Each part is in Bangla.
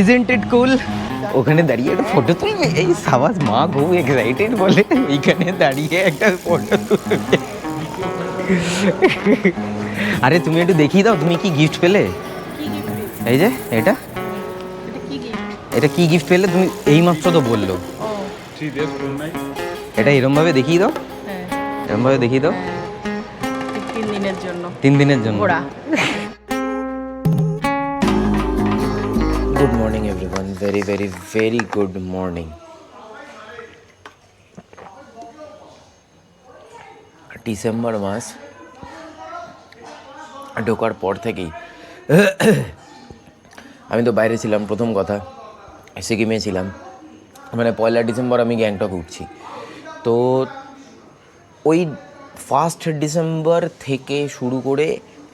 ইজেন্ট ইট কুল ওখানে দাঁড়িয়ে একটা ফটো তুলবে। এই সাবাস মা খুব এক্সাইটেড বলে। এইখানে দাঁড়িয়ে একটা ফটো তুলবে। আরে তুমি একটু দেখিয়ে দাও তুমি কি গিফট পেলে? এই যে এটা? এটা কি গিফট পেলে? তুমি এইমাত্র তো বলল। এটা এরমভাবে দেখিয়ে দাও। হ্যাঁ। এরমভাবে দেখিয়ে দাও। তিন দিনের জন্য। তিন দিনের জন্য। Good morning everyone very very very good morning December মাস ঢোকার পর থেকেই আমি তো বাইরে ছিলাম, প্রথম কথা। সিকিমে ছিলাম। মানে পয়লা ডিসেম্বর আমি গ্যাংটক উঠছি। তো ওই ফার্স্ট ডিসেম্বর থেকে শুরু করে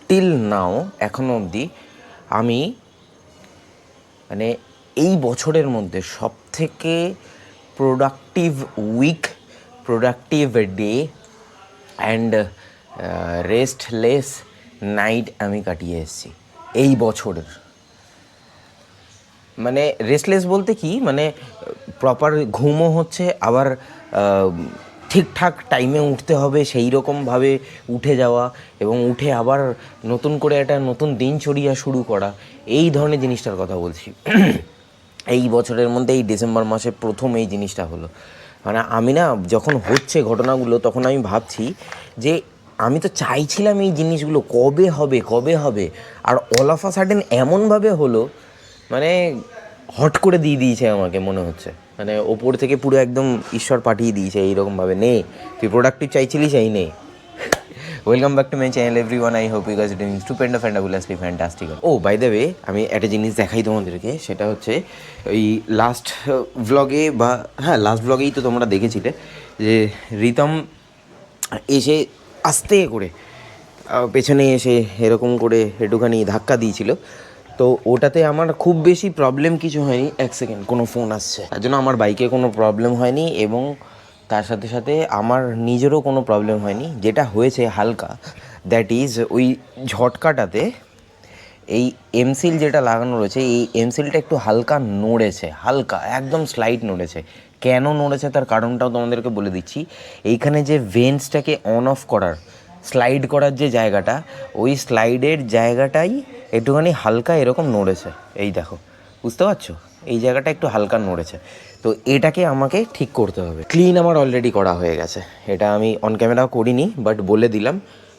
টিল নাও এখনও অবধি আমি মানে এই বছরের মধ্যে সব থেকে productive week productive day and restless night আমি কাটিয়ে এসেছি এই বছরের। মানে রেস্টলেস বলতে কি? মানে প্রপার ঘুমও হচ্ছে, আবার ঠিকঠাক টাইমে উঠতে হবে সেই রকমভাবে উঠে যাওয়া এবং উঠে আবার নতুন করে একটা নতুন দিনচর্যা শুরু করা। এই ধরনের জিনিসটার কথা বলছি। এই বছরের মধ্যে, এই ডিসেম্বর মাসে প্রথম এই জিনিসটা হলো। মানে আমি না, যখন হচ্ছে ঘটনাগুলো, তখন আমি ভাবছি যে, আমি তো চাইছিলাম এই জিনিসগুলো কবে হবে কবে হবে? আর অল অফ আ সাডেন এমনভাবে হলো মানে হট করে দিয়ে দিয়েছে আমাকে, মনে হচ্ছে। মানে ওপর থেকে পুরো একদম ঈশ্বর পাঠিয়ে দিয়েছে এইরকমভাবে। নে, তুই প্রোডাক্টিভ চাইছিলিস, এই নে। Welcome back to my channel everyone I hope you guys doing stupendous of fandabulously fantastic oh by the way আমি একটা জিনিস দেখাই তোমাদেরকে, সেটা হচ্ছে ওই লাস্ট ব্লগে বা হ্যাঁ লাস্ট ব্লগেই তো তোমরা দেখেছিলে, যে রিতম এসে আস্তে করে পেছনে এসে এরকম করে একটুখানি ধাক্কা দিয়েছিল। তো ওটাতে আমার খুব বেশি প্রবলেম কিছু হয়নি। এক সেকেন্ড কোনো ফোন আসছে। তার জন্য আমার বাইকে কোনো প্রবলেম হয়নি এবং তার সাথে সাথে আমার নিজেরও কোনো প্রবলেম হয়নি। যেটা হয়েছে হালকা দ্যাট ইজ ওই ঝটকাটাতে এই এমসিল যেটা লাগানো রয়েছে, এই এমসিলটা একটু হালকা নড়েছে, হালকা, একদম স্লাইড নড়েছে। কেন নড়েছে তার কারণটাও তোমাদেরকে বলে দিচ্ছি। এইখানে যে ভেন্সটাকে অন অফ করার স্লাইড করার যে জায়গাটা, ওই স্লাইডের জায়গাটাই একটুখানি হালকা এরকম নড়েছে। এই দেখো, বুঝতে পারছ? এই জায়গাটা একটু হালকা নড়েছে। তো এটাকে আমাকে ঠিক করতে হবে। ক্লিন আমার অলরেডি করা হয়ে গেছে। এটা আমি অন ক্যামেরা করিনি বাট বলে দিলাম,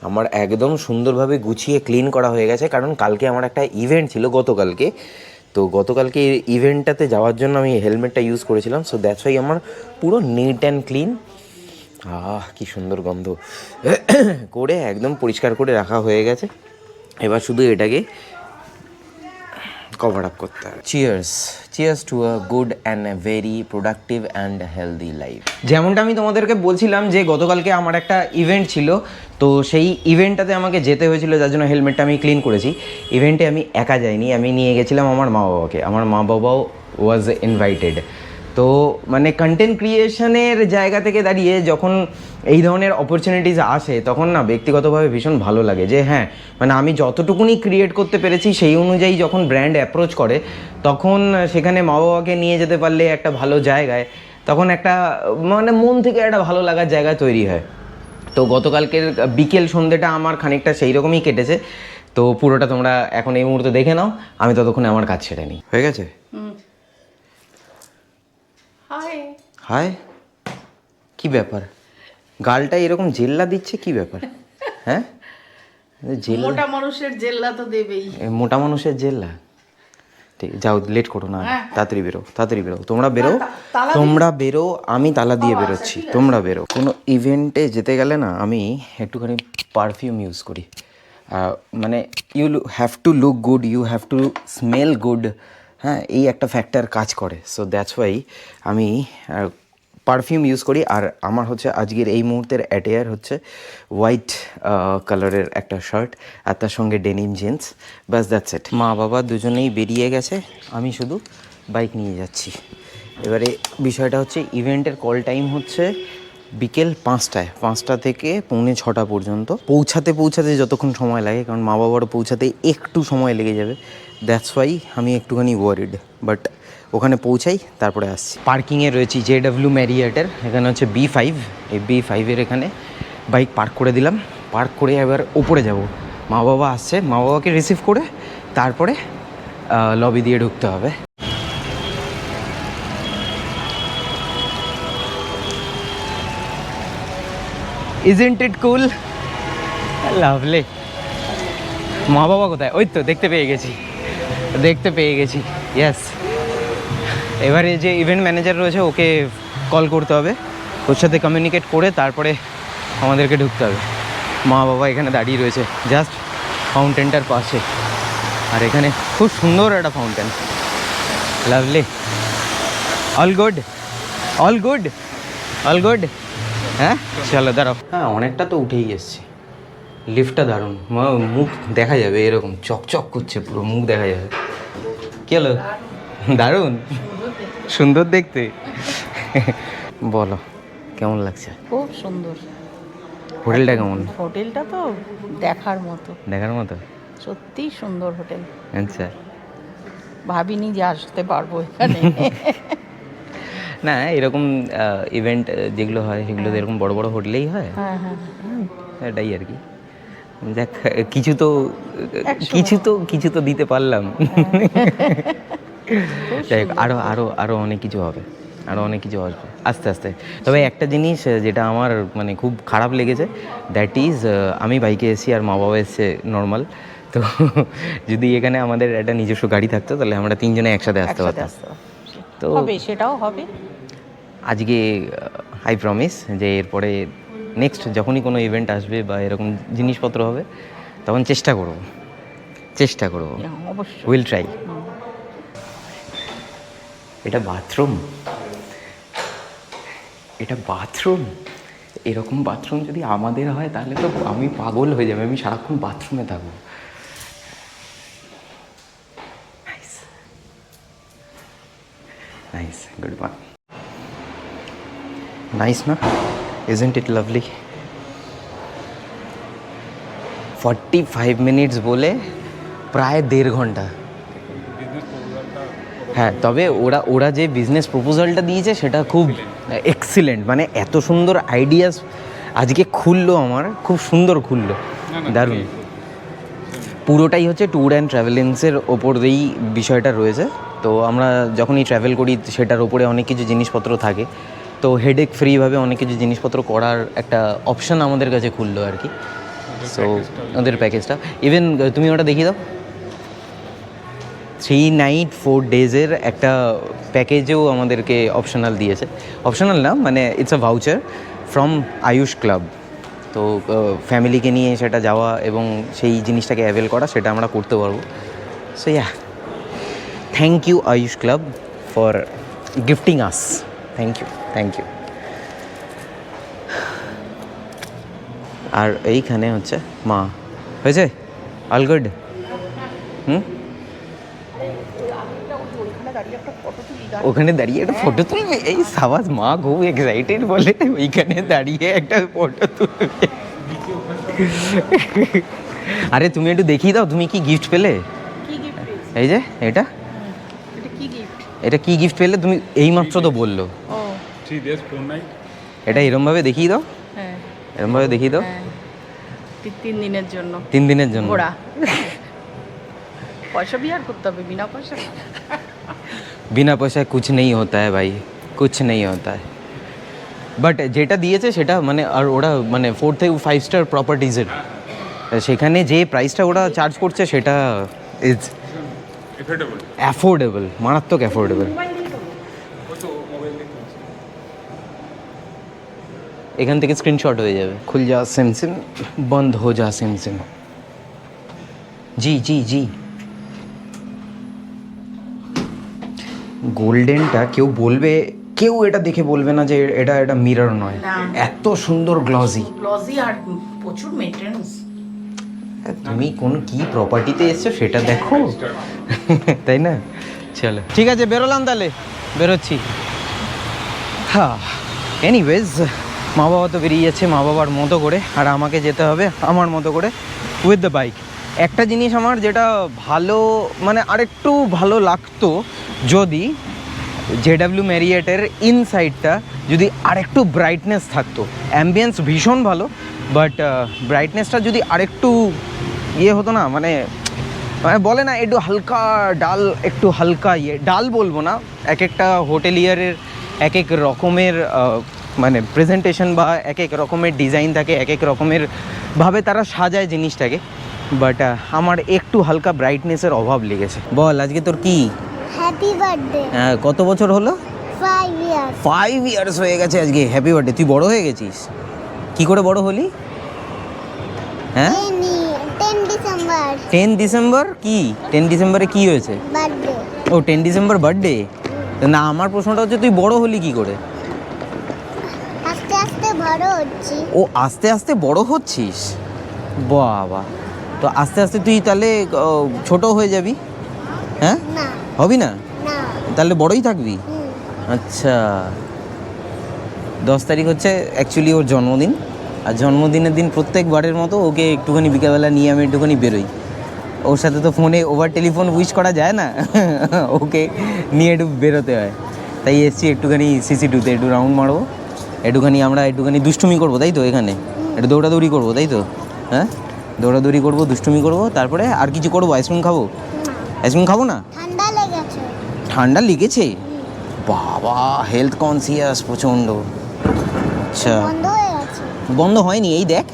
আমার একদম সুন্দরভাবে গুছিয়ে ক্লিন করা হয়ে গেছে, কারণ কালকে আমার একটা ইভেন্ট ছিল গতকালকে। তো গতকালকে ইভেন্টটাতে যাওয়ার জন্য আমি হেলমেটটা ইউজ করেছিলাম সো দ্যাটস ওয়াই আমার পুরো নিট অ্যান্ড ক্লিন আহ, কি সুন্দর গন্ধ। করে একদম পরিষ্কার করে রাখা হয়ে গেছে। এবার শুধু এটাকে কভার আপ করতে হবে। Cheers cheers to a good and a very productive and healthy life যেমনটা আমি তোমাদেরকে বলছিলাম যে গতকালকে আমার একটা ইভেন্ট ছিল, তো সেই ইভেন্টটাতে আমাকে যেতে হয়েছিল, যার জন্য হেলমেটটা আমি ক্লিন করেছি। ইভেন্টে আমি একা যাইনি, আমি নিয়ে গেছিলাম আমার মা বাবাকে আমার মা বাবাও ওয়াজ ইনভাইটেড তো মানে কন্টেন্ট ক্রিয়েশনের জায়গা থেকে দাঁড়িয়ে যখন এই ধরনের অপরচুনিটিস আসে তখন না ব্যক্তিগতভাবে ভীষণ ভালো লাগে যে হ্যাঁ মানে আমি যতটুকুনি ক্রিয়েট করতে পেরেছি সেই অনুযায়ী যখন ব্র্যান্ড অ্যাপ্রোচ করে তখন সেখানে মা বাবাকে নিয়ে যেতে পারলে একটা ভালো জায়গায় তখন একটা মানে মন থেকে একটা ভালো লাগার জায়গা তৈরি হয়। তো গতকালকের বিকেল সন্ধ্যেটা আমার খানিকটা সেই রকমই কেটেছে। তো পুরোটা তোমরা এখন এই মুহূর্তে দেখে নাও আমি ততক্ষণে আমার কাজ ছেড়ে নিই। হয়ে গেছে? হাই হাই কি ব্যাপার? গালটা এরকম জেল্লা দিচ্ছে কি ব্যাপার? হ্যাঁ? মোটা মানুষের জেল্লা তো দেবেই। মোটা মানুষের জেল্লা? ঠিক যাও লেট করো না হ্যাঁ। তাড়াতাড়ি বেরো তাড়াতাড়ি বেরো। তোমরা বেরো তোমরা বেরো আমি তালা দিয়ে আচ্ছা, বেরোচ্ছি তোমরা বেরো। কোনো ইভেন্টে যেতে গেলে না আমি একটুখানি পারফিউম ইউজ করি। মানে you have to look good you have to smell good হ্যাঁ এই একটা ফ্যাক্টর কাজ করে। সো দ্যাটস ওয়াই আমি পারফিউম ইউজ করি। আর আমার হচ্ছে আজকের এই মুহূর্তের অ্যাটেয়ার হচ্ছে হোয়াইট কালারের একটা শার্ট আর তার সঙ্গে ডেনিম জিন্স ব্যাস দ্যাটস ইট মা বাবা দুজনেই বেরিয়ে গেছে। আমি শুধু বাইক নিয়ে যাচ্ছি। এবারে বিষয়টা হচ্ছে ইভেন্টের কল টাইম হচ্ছে বিকেল পাঁচটায়, পাঁচটা থেকে পৌনে ছটা পর্যন্ত। পৌঁছাতে পৌঁছাতে যতক্ষণ সময় লাগে, কারণ মা বাবার পৌঁছাতে একটু সময় লেগে যাবে। দ্যাটস ওয়াই আমি একটুখানি ওয়ারিড বাট ওখানে পৌঁছাই, তারপরে আসছি। পার্কিংয়ে রয়েছি জে ডাব্লিউ ম্যারিয়েটের এখানে হচ্ছে বি ফাইভ এই বি ফাইভের এখানে বাইক পার্ক করে দিলাম। পার্ক করে এবার ওপরে যাব। মা বাবা আসছে, মা বাবাকে রিসিভ করে তারপরে লবি দিয়ে ঢুকতে হবে। ইজেন্ট ইট কুল লাভলি মা বাবা কোথায়? ওই তো, দেখতে পেয়ে গেছি। দেখতে পেয়ে গেছি ইয়েস এবারে যে ইভেন্ট ম্যানেজার রয়েছে, ওকে কল করতে হবে। ওর সাথে কমিউনিকেট করে তারপরে আমাদেরকে ঢুকতে হবে। মা বাবা এখানে দাঁড়িয়ে রয়েছে জাস্ট ফাউন্টেনটার পাশে। আর এখানে খুব সুন্দর একটা fountain lovely all good all good all good হ্যাঁ? চলো দাঁড়াও। হ্যাঁ অনেকটা তো উঠেই এসছে লিফটটা দারুণ। মুখ দেখা যাবে এরকম। চকচক করছে পুরো মুখ দেখা যাবে। কি হলো? দারুণ? সুন্দর দেখতে। বলো কেমন লাগছে? খুব সুন্দর। হোটেলটা কেমন? হোটেলটা তো দেখার মতো। দেখার মতো? সত্যিই সুন্দর হোটেল। আচ্ছা। ভাবিনি যে আসতে পারব এখানে। না এরকম ইভেন্ট যেগুলো হয় সেগুলো তো এরকম বড় বড় হোটেলেই হয়। হ্যাঁ হ্যাঁ এটাই আর কি। দেখ কিছু তো কিছু তো কিছু তো দিতে পারলাম। যাই হোক আরও আরও আরও অনেক কিছু হবে। আরও অনেক কিছু আসবে। আস্তে আস্তে। তবে একটা জিনিস যেটা আমার মানে খুব খারাপ লেগেছে দ্যাট ইজ আমি বাইকে এসেছি আর মা বাবা এসছে নর্মাল তো যদি এখানে আমাদের একটা নিজস্ব গাড়ি থাকতো তাহলে আমরা তিনজনে একসাথে আসতে পারতাম। তো হবে সেটাও হবে। আজকে আই প্রমিস যে এরপরে নেক্সট যখনই কোনো ইভেন্ট আসবে বা এরকম জিনিসপত্র হবে তখন চেষ্টা করব। চেষ্টা করব। হ্যাঁ, অবশ্যই। উইল ট্রাই এটা বাথরুম এটা বাথরুম এরকম বাথরুম যদি আমাদের হয় তাহলে তো আমি পাগল হয়ে যাবে আমি সারাক্ষণ বাথরুমে থাকব। Nice nice good morning nice না isn't it lovely forty five minutes বলে প্রায় দেড় ঘণ্টা হ্যাঁ তবে ওরা ওরা যে বিজনেস প্রপোজালটা দিয়েছে সেটা খুব এক্সিলেন্ট মানে এত সুন্দর আইডিয়াস আজকে খুললো আমার খুব সুন্দর খুললো। দারুণ। পুরোটাই হচ্ছে ট্যুর অ্যান্ড ট্রাভেলেন্সের ওপর দিয়েই বিষয়টা রয়েছে। তো আমরা যখনই ট্রাভেল করি সেটার ওপরে অনেক কিছু জিনিসপত্র থাকে। তো হেডেক ফ্রিভাবে অনেক কিছু জিনিসপত্র করার একটা অপশন আমাদের কাছে খুললো আর কি। সো ওদের প্যাকেজটা ইভেন তুমি ওটা দেখিয়ে দাও। থ্রি নাইট ফোর ডেজের একটা প্যাকেজেও আমাদেরকে অপশনাল দিয়েছে। অপশনাল না মানে it's a voucher from Ayush club তো ফ্যামিলিকে নিয়ে সেটা যাওয়া এবং সেই জিনিসটাকে অ্যাভেল করা সেটা আমরা করতে পারব। So yeah thank you Ayush club for gifting us thank you thank you আর এইখানে হচ্ছে মা। হয়েছে? All good hmm? ওখানে দাঁড়িয়ে একটা ফটো তুলবে? এই সাবাস মা খুব এক্সাইটেড বলে ওইখানে দাঁড়িয়ে একটা ফটো তুলবে। আরে তুমি একটু দেখিয়ে দাও তুমি কি গিফট পেলে? এই যে এটা? এটা কি গিফট এটা কি গিফট পেলে? তুমি এইমাত্র তো বলল। এটা এরমভাবে দেখিয়ে দাও। হ্যাঁ। এরমভাবে দেখিয়ে দাও। হ্যাঁ। তিন দিনের জন্য। তিন দিনের জন্য। ঘোড়া। পয়সা বিয়ার করতে হবে বিনা পয়সা। বিনা পয়সায় কুছ নেই হতা है ভাই কুছ নেই হতা है বাট যেটা দিয়েছে সেটা মানে আর ওরা মানে ফোর থেকে ফাইভ স্টার প্রপার্টিজের সেখানে যে প্রাইসটা ওরা চার্জ করছে সেটা ইজ. অ্যাফোর্ডেবল মারাত্মক অ্যাফোর্ডেবল এখান থেকে স্ক্রিনশট হয়ে যাবে। খুল যা সিম সিম বন্ধ হো যা সিম সিম জি জি জি। গোল্ডেনটা কেউ বলবে কেউ এটা দেখে বলবে না যে এটা এটা মিরর নয়। এত সুন্দর গ্লসি গ্লসি আর প্রচুর মেনটেন্স তুমি কোন কি প্রপার্টিতে এসছো সেটা দেখো। তাই না? চলো। ঠিক আছে বেরোলাম তাহলে। বেরোচ্ছি। হ্যাঁ। এনিওয়েজ মা বাবা তো বেরিয়ে যাচ্ছে মা বাবার মতো করে, আর আমাকে যেতে হবে আমার মতো করে উইথ দ্য বাইক একটা জিনিস আমার যেটা ভালো মানে আরেকটু ভালো লাগতো যদি জেডাব্লিউ ম্যারিয়েটের ইনসাইডটা যদি আরেকটু ব্রাইটনেস থাকতো। অ্যাম্বিয়েন্স ভীষণ ভালো বাট ব্রাইটনেসটা যদি আরেকটু ইয়ে হতো না মানে মানে বলে না একটু হালকা ডাল, একটু হালকা ইয়ে ডাল বলব না, এক একটা হোটেলিয়ারের এক এক রকমের মানে প্রেজেন্টেশন বা এক এক রকমের ডিজাইন থাকে এক এক রকমের ভাবে তারা সাজায় জিনিসটাকে। বাট আমার একটু হালকা ব্রাইটনেসের অভাব লেগেছে। বল আজকে তোর কি? হ্যাপি বার্থডে হ্যাঁ, কত বছর হলো? ফাইভ ইয়ার্স ফাইভ ইয়ার্স হয়ে গেছে আজকে। হ্যাপি বার্থডে তুই বড় হয়ে গেছিস? কি করে বড় হলি? হ্যাঁ? ডিসেম্বর টেন ডিসেম্বর কি? টেন ডিসেম্বরে কি হয়েছে? বার্থডে ও টেন ডিসেম্বর বার্থডে না আমার প্রশ্নটা হচ্ছে তুই বড় হলি কি করে? বড় হচ্ছি। ও আস্তে আস্তে বড় হচ্ছিস? বাবা। তো আস্তে আস্তে তুই তাহলে ছোট হয়ে যাবি? হ্যাঁ? হবি না? না। তাহলে বড়ই থাকবি? আচ্ছা। দশ তারিখ হচ্ছে অ্যাকচুয়ালি ওর জন্মদিন। আর জন্মদিনের দিন প্রত্যেকবারের মতো ওকে একটুখানি বিকেলবেলা নিয়ে আমি একটুখানি বেরোই। ওর সাথে তো ফোনে ওভার টেলিফোন উইশ করা যায় না? ওকে নিয়ে একটু বেরোতে হয়। তাই এসছি একটুখানি সিসি টুতে একটু রাউন্ড মারবো। একটুখানি আমরা একটুখানি দুষ্টুমি করব তাই তো এখানে? একটু দৌড়াদৌড়ি করব তাই তো? হ্যাঁ? দৌড়াদৌড়ি করব দুষ্টুমি করব তারপরে আর কিছু করব? আইসক্রিম খাব? আইসক্রিম খাব না? ঠান্ডা লেগেছে। ঠান্ডা লেগেছে? বাবা হেলথ কনসিয়াস প্রচণ্ড। আচ্ছা। বন্ধ বন্ধ হয়নি এই দেখ।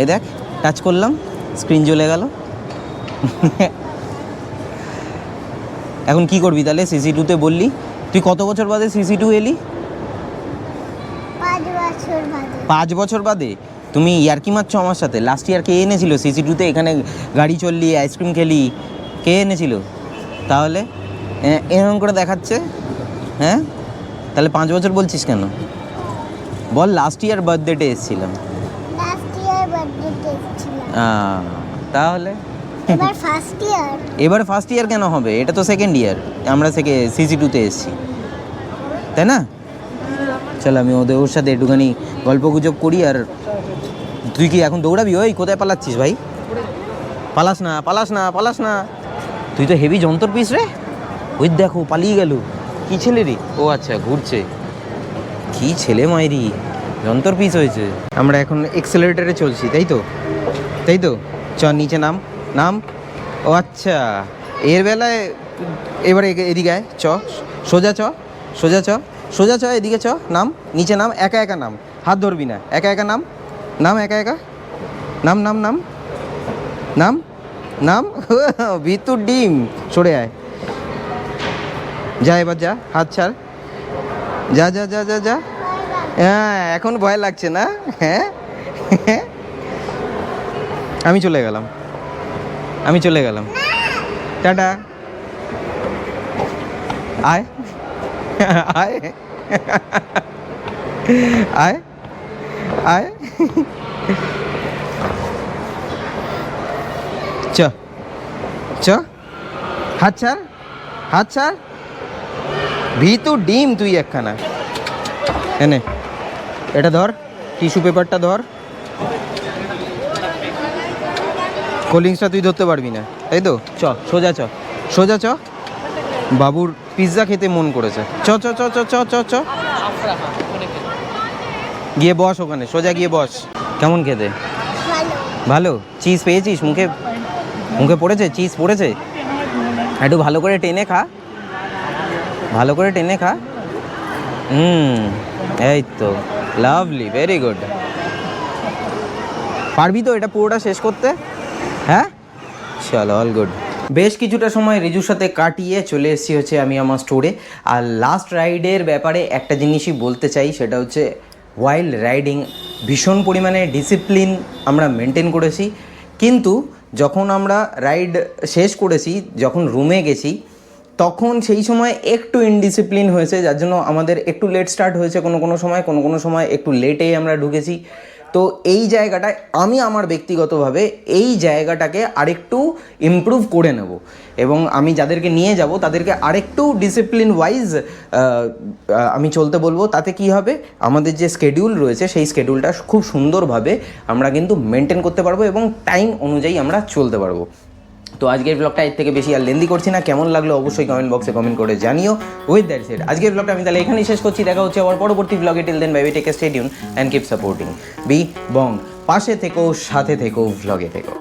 এই দেখ টাচ করলাম স্ক্রিন জ্বলে গেল। এখন কি করবি তাহলে? সিসি টুতে বললি? তুই কত বছর বাদে সিসি টু এলি? পাঁচ বছর বাদে? তুমি ইয়ার্কি মারছো আমার সাথে? লাস্ট ইয়ার কে এনেছিল? সিসি টুতে এখানে গাড়ি চললি আইসক্রিম খেলি কে এনেছিল? তাহলে? এরকম করে দেখাচ্ছে? হ্যাঁ? তাহলে পাঁচ বছর বলছিস কেন? বল লাস্ট ইয়ার বার্থডেতে এসেছিলাম। তাহলে? এবার ফার্স্ট ইয়ার এবার ফার্স্ট ইয়ার কেন হবে? এটা তো সেকেন্ড ইয়ার আমরা থেকে সিসি টুতে এসেছি। তাই না? চল, আমি ওদের ওর সাথে একটুখানি গল্প গুজব করি আর তুই কি এখন দৌড়াবি? ওই, কোথায় পালাচ্ছিস ভাই? পালাস না পালাস না পালাস না। তুই তো হেভি যন্ত্র পিস রে। ওই দেখো, পালিয়ে গেল। কি ছেলে রে? ও আচ্ছা ঘুরছে। কি ছেলে মায়েরি যন্ত্র পিস হয়েছে। আমরা এখন এক্সেলারেটারে চলছি, তাই তো? তাই তো? চ নিচে নাম। নাম? ও আচ্ছা এর বেলায় এবারে এদিকে চ, সোজা চ সোজা চ। সোজা চ, এদিকে চ, নাম, নিচে নাম, একা একা নাম, হাত ধরবি না, একা একা নাম নাম, একা একা, নাম নাম নাম নাম নাম, ভিতুর ডিম, সরে আয়। যা এবার যা, হাত ছাড়। যা যা যা যা যা। হ্যাঁ এখন ভয় লাগছে না? হ্যাঁ? আমি চলে গেলাম। আমি চলে গেলাম। টাটা। আয়। আয়। আয়। আয়। চ। চ। হাত ছাড়। হাত ছাড়। ভিতু ডিম তুই একখানা। এনে এটা ধর। টিস্যু পেপারটা ধর। কোল্ড ড্রিঙ্কসটা তুই ধরতে পারবি না। তাই তো? চ, সোজা চ। সোজা চ। বাবুর পিৎজা খেতে মন করেছে। চ চ চ চ চ চ চ। গিয়ে বস ওখানে, সোজা গিয়ে বস। কেমন খেতে? ভালো। চিজ পেয়েছিস? মুখে মুখে পড়েছে? চিজ পড়েছে? একটু ভালো করে টেনে খা। ভালো করে টেনে খা। হুম, এই তো। লাভলি ভেরি গুড পারবি তো এটা পুরোটা শেষ করতে? হ্যাঁ? চলো অল গুড বেশ কিছুটা সময় রিজুর সাথে কাটিয়ে চলে এসেছি হচ্ছে আমি আমার স্টোরে আর লাস্ট রাইডের ব্যাপারে একটা জিনিসই বলতে চাই, সেটা হচ্ছে ওয়াইল্ড রাইডিং ভীষণ পরিমাণে ডিসিপ্লিন আমরা মেনটেন করেছি। কিন্তু যখন আমরা রাইড শেষ করেছি, যখন রুমে গেছি, তখন সেই সময় একটু ইনডিসিপ্লিন হয়েছে, যার জন্য আমাদের একটু লেট স্টার্ট হয়েছে কোনো কোনো সময়, কোনো কোনো সময় একটু লেটেই আমরা ঢুকেছি। তো এই জায়গাটায় আমি আমার ব্যক্তিগতভাবে এই জায়গাটাকে আরেকটু ইমপ্রুভ করে নেব। এবং আমি যাদেরকে নিয়ে যাব, তাদেরকে আরেকটু ডিসিপ্লিন ওয়াইজ আমি চলতে বলব। তাতে কি হবে? আমাদের যে স্কেডিউল রয়েছে, সেই স্কেডিউলটা খুব সুন্দরভাবে আমরা কিন্তু মেনটেন করতে পারব এবং টাইম অনুযায়ী আমরা চলতে পারব। তো আজকের ব্লগটা এর থেকে বেশি আর লেন্দি করছি না। কেমন লাগল অবশ্যই কমেন্ট বক্সে কমেন্ট করে জানিও। উইথ দ্যাট সেট আজকের ব্লগটা আমি তাহলে এখানেই শেষ করছি। দেখা হচ্ছে আবার পরবর্তী ব্লগে till then bye take stadium and keep supporting B Bong পাশে থেকো, সাথে থেকো ভ্লগে থেকো।